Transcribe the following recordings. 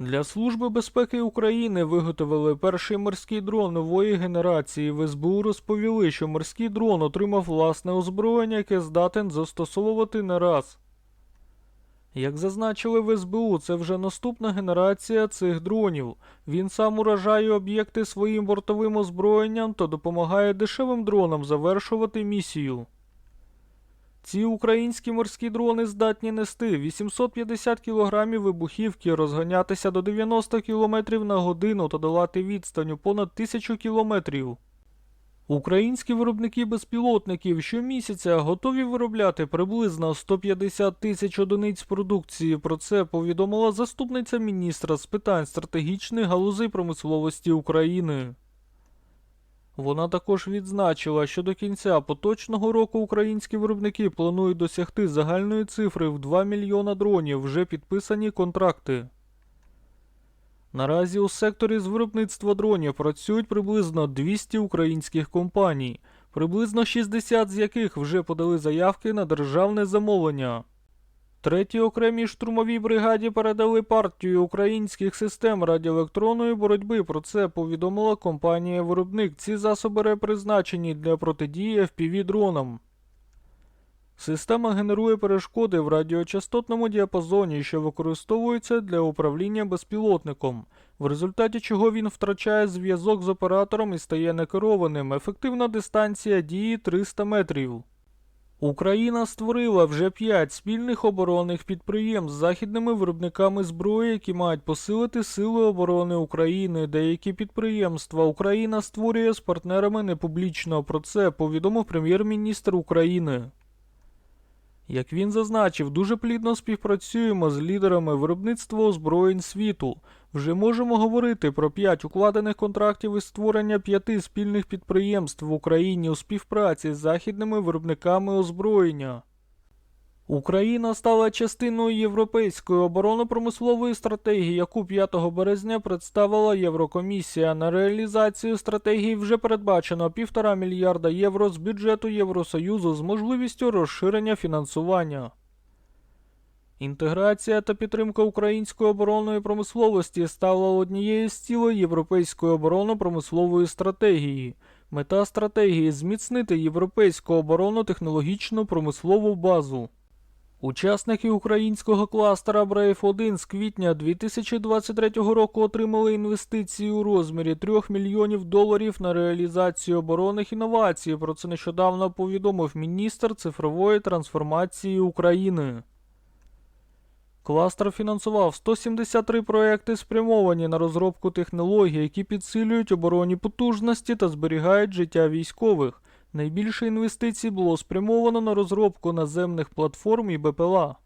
Для Служби безпеки України виготовили перший морський дрон нової генерації. В СБУ розповіли, що морський дрон отримав власне озброєння, яке здатен застосовувати не раз. Як зазначили в СБУ, це вже наступна генерація цих дронів. Він сам уражає об'єкти своїм бортовим озброєнням та допомагає дешевим дронам завершувати місію. Ці українські морські дрони здатні нести 850 кг вибухівки, розганятися до 90 км на годину та долати відстань у понад 1000 км. Українські виробники безпілотників щомісяця готові виробляти приблизно 150 тисяч одиниць продукції. Про це повідомила заступниця міністра з питань стратегічних галузей промисловості України. Вона також відзначила, що до кінця поточного року українські виробники планують досягти загальної цифри в 2 мільйона дронів вже підписані контракти. Наразі у секторі з виробництва дронів працюють приблизно 200 українських компаній, приблизно 60 з яких вже подали заявки на державне замовлення. Третій окремій штурмовій бригаді передали партію українських систем радіоелектронної боротьби. Про це повідомила компанія-виробник. Ці засоби призначені для протидії fpv дронам. Система генерує перешкоди в радіочастотному діапазоні, що використовуються для управління безпілотником, в результаті чого він втрачає зв'язок з оператором і стає некерованим. Ефективна дистанція дії 300 метрів. Україна створила вже п'ять спільних оборонних підприємств з західними виробниками зброї, які мають посилити сили оборони України. Деякі підприємства Україна створює з партнерами непублічно. Про це повідомив прем'єр-міністр України. Як він зазначив, дуже плідно співпрацюємо з лідерами виробництва озброєнь світу. Вже можемо говорити про п'ять укладених контрактів із створення п'яти спільних підприємств в Україні у співпраці з західними виробниками озброєння. Україна стала частиною європейської оборонно-промислової стратегії, яку 5 березня представила Єврокомісія. На реалізацію стратегії вже передбачено 1,5 мільярда євро з бюджету Євросоюзу з можливістю розширення фінансування. Інтеграція та підтримка української оборонної промисловості стала однією з цілей європейської оборонно-промислової стратегії. Мета стратегії зміцнити європейську оборонно-технологічну промислову базу. Учасники українського кластера Brave 1 з квітня 2023 року отримали інвестиції у розмірі 3 мільйонів доларів на реалізацію оборонних інновацій. Про це нещодавно повідомив міністр цифрової трансформації України. Кластер фінансував 173 проекти, спрямовані на розробку технологій, які підсилюють оборонні потужності та зберігають життя військових. Найбільше інвестицій було спрямовано на розробку наземних платформ і БПЛА.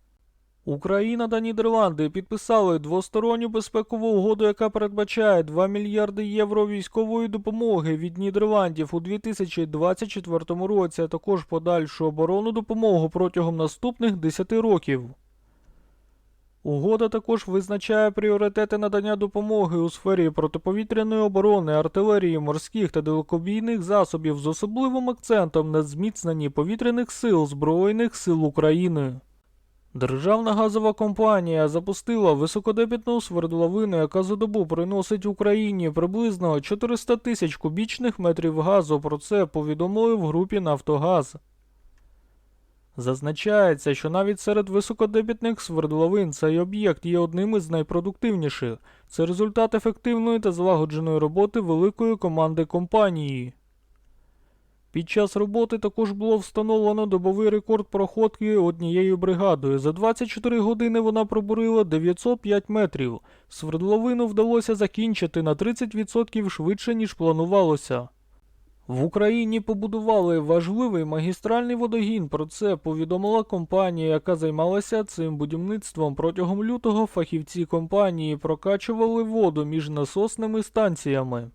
Україна та Нідерланди підписали двосторонню безпекову угоду, яка передбачає 2 мільярди євро військової допомоги від Нідерландів у 2024 році, а також подальшу оборонну допомогу протягом наступних 10 років. Угода також визначає пріоритети надання допомоги у сфері протиповітряної оборони, артилерії, морських та далекобійних засобів з особливим акцентом на зміцненні повітряних сил Збройних сил України. Державна газова компанія запустила високодебітну свердловину, яка за добу приносить Україні приблизно 400 тисяч кубічних метрів газу. Про це повідомили в групі Нафтогаз. Зазначається, що навіть серед високодебітних свердловин цей об'єкт є одним із найпродуктивніших. Це результат ефективної та злагодженої роботи великої команди компанії. Під час роботи також було встановлено добовий рекорд проходки однією бригадою. За 24 години вона пробурила 905 метрів. Свердловину вдалося закінчити на 30% швидше, ніж планувалося. В Україні побудували важливий магістральний водогін. Про це повідомила компанія, яка займалася цим будівництвом. Протягом лютого фахівці компанії прокачували воду між насосними станціями.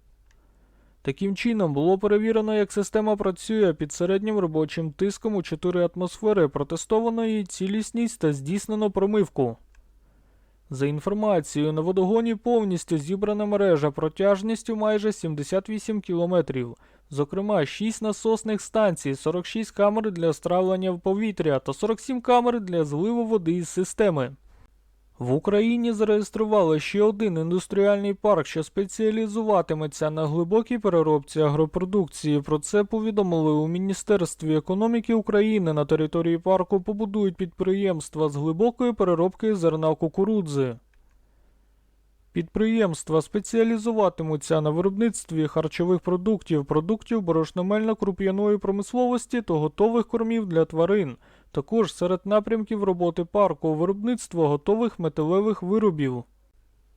Таким чином було перевірено, як система працює під середнім робочим тиском у 4 атмосфери, протестовано її цілісність та здійснено промивку. За інформацією, на водогоні повністю зібрана мережа протяжністю майже 78 кілометрів. Зокрема, 6 насосних станцій, 46 камер для стравлення в повітря та 47 камер для зливу води із системи. В Україні зареєстрували ще один індустріальний парк, що спеціалізуватиметься на глибокій переробці агропродукції. Про це повідомили у Міністерстві економіки України. На території парку побудують підприємства з глибокої переробки зерна кукурудзи. Підприємства спеціалізуватимуться на виробництві харчових продуктів, продуктів борошномельно-круп'яної промисловості та готових кормів для тварин. Також серед напрямків роботи парку виробництво готових металевих виробів.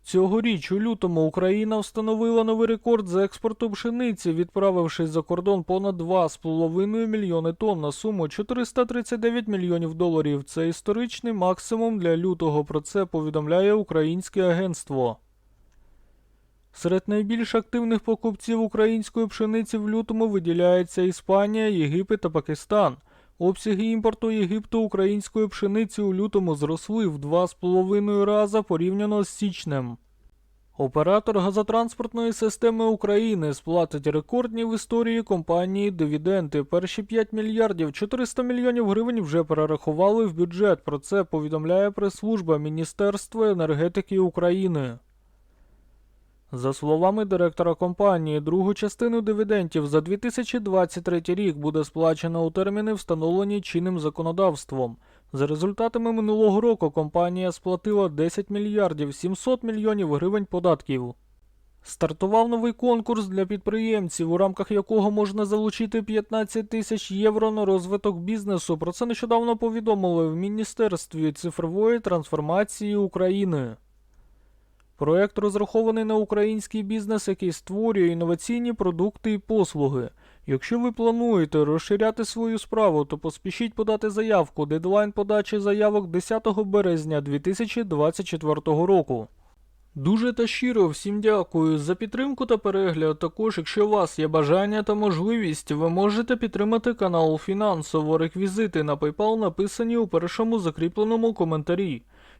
Цьогоріч у лютому Україна встановила новий рекорд з експорту пшениці, відправивши за кордон понад 2,5 мільйони тонн на суму 439 мільйонів доларів. Це історичний максимум для лютого. Про це повідомляє українське агентство. Серед найбільш активних покупців української пшениці в лютому виділяється Іспанія, Єгипет та Пакистан. Обсяги імпорту Єгипту української пшениці у лютому зросли в 2,5 рази порівняно з січнем. Оператор газотранспортної системи України сплатить рекордні в історії компанії дивіденди. Перші 5 мільярдів 400 мільйонів гривень вже перерахували в бюджет. Про це повідомляє прес-служба Міністерства енергетики України. За словами директора компанії, другу частину дивідендів за 2023 рік буде сплачено у терміни, встановлені чинним законодавством. За результатами минулого року компанія сплатила 10 мільярдів 700 мільйонів гривень податків. Стартував новий конкурс для підприємців, у рамках якого можна залучити 15 тисяч євро на розвиток бізнесу. Про це нещодавно повідомили в Міністерстві цифрової трансформації України. Проект розрахований на український бізнес, який створює інноваційні продукти і послуги. Якщо ви плануєте розширяти свою справу, то поспішіть подати заявку. Дедлайн подачі заявок 10 березня 2024 року. Дуже та щиро всім дякую за підтримку та перегляд. Також, якщо у вас є бажання та можливість, ви можете підтримати канал фінансово. Реквізити на PayPal написані у першому закріпленому коментарі.